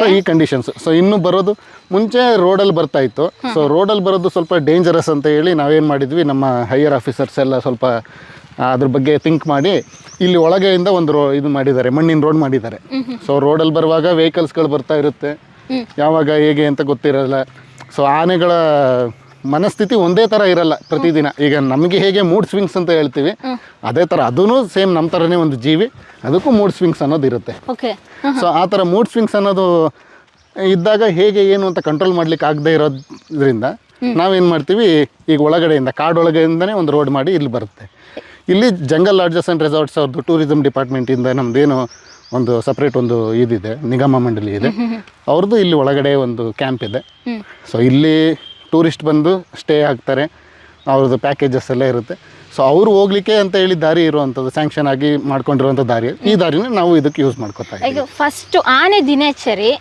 So ಈ conditions so ಇನ್ನು ಬರೋದು ಮುಂಚೆ ರೋಡಲ್ಲಿ ಬರ್ತಾ ಇತ್ತು. ಸೊ ರೋಡಲ್ಲಿ ಬರೋದು ಸ್ವಲ್ಪ ಡೇಂಜರಸ್ ಅಂತ ಹೇಳಿ ನಾವೇನು ಮಾಡಿದ್ವಿ ನಮ್ಮ ಹೈಯರ್ ಆಫೀಸರ್ಸ್ ಎಲ್ಲ ಸ್ವಲ್ಪ ಅದ್ರ ಬಗ್ಗೆ ಥಿಂಕ್ ಮಾಡಿ ಇಲ್ಲಿ ಒಳಗೆಯಿಂದ ಒಂದು ರೋ ಇದು ಮಾಡಿದ್ದಾರೆ ಮಣ್ಣಿನ ರೋಡ್ ಮಾಡಿದ್ದಾರೆ. ಸೊ ರೋಡಲ್ಲಿ ಬರುವಾಗ ವೆಹಿಕಲ್ಸ್ಗಳು ಬರ್ತಾ ಇರುತ್ತೆ. ಯಾವಾಗ ಹೇಗೆ ಅಂತ ಗೊತ್ತಿರಲ್ಲ. ಸೊ ಆನೆಗಳ ಮನಸ್ಥಿತಿ ಒಂದೇ ಥರ ಇರಲ್ಲ ಪ್ರತಿದಿನ. ಈಗ ನಮಗೆ ಹೇಗೆ ಮೂಡ್ ಸ್ವಿಂಗ್ಸ್ ಅಂತ ಹೇಳ್ತೀವಿ ಅದೇ ಥರ ಅದೂ ಸೇಮ್ ನಮ್ಮ ಥರನೇ ಒಂದು ಜೀವಿ ಅದಕ್ಕೂ ಮೂಡ್ ಸ್ವಿಂಗ್ಸ್ ಅನ್ನೋದು ಇರುತ್ತೆ. ಓಕೆ ಸೊ ಆ ಥರ ಮೂಡ್ ಸ್ವಿಂಗ್ಸ್ ಅನ್ನೋದು ಇದ್ದಾಗ ಹೇಗೆ ಏನು ಅಂತ ಕಂಟ್ರೋಲ್ ಮಾಡ್ಲಿಕ್ಕೆ ಆಗದೆ ಇರೋದ್ರಿಂದ ನಾವೇನು ಮಾಡ್ತೀವಿ ಈಗ ಒಳಗಡೆಯಿಂದ ಕಾಡೊಳಗೆಯಿಂದನೇ ಒಂದು ರೋಡ್ ಮಾಡಿ ಇಲ್ಲಿ ಬರುತ್ತೆ. ಇಲ್ಲಿ ಜಂಗಲ್ ಲಾಡ್ಜಸ್ ಆ್ಯಂಡ್ ರೆಸಾರ್ಟ್ಸ್ ಅವ್ರದ್ದು ಟೂರಿಸಮ್ ಡಿಪಾರ್ಟ್ಮೆಂಟಿಂದ ನಮ್ಮದೇನು ಒಂದು ಸಪ್ರೇಟ್ ಒಂದು ಇದಿದೆ ನಿಗಮ ಮಂಡಳಿ ಇದೆ. ಅವ್ರದ್ದು ಇಲ್ಲಿ ಒಳಗಡೆ ಒಂದು ಕ್ಯಾಂಪ್ ಇದೆ. ಸೊ ಇಲ್ಲಿ ಟೂರಿಸ್ಟ್ ಬಂದು ಸ್ಟೇ ಆಗ್ತಾರೆ. ಅವ್ರದ್ದು ಪ್ಯಾಕೇಜಸ್ ಎಲ್ಲ ಇರುತ್ತೆ. ಸೊ ಅವರು ಹೋಗ್ಲಿಕ್ಕೆ ಅಂತ ಹೇಳಿ ದಾರಿ ಇರುವಂಥದ್ದು ಸ್ಯಾಂಕ್ಷನ್ ಆಗಿ ಮಾಡ್ಕೊಂಡಿರುವಂಥ ದಾರಿ. ಈ ದಾರಿನ ನಾವು ಇದಕ್ಕೆ ಯೂಸ್ ಮಾಡ್ಕೊತಾ ಇದ್ದೀವಿ. ಈಗ ಫಸ್ಟ್ ಆನೆ ದಿನಚರಿ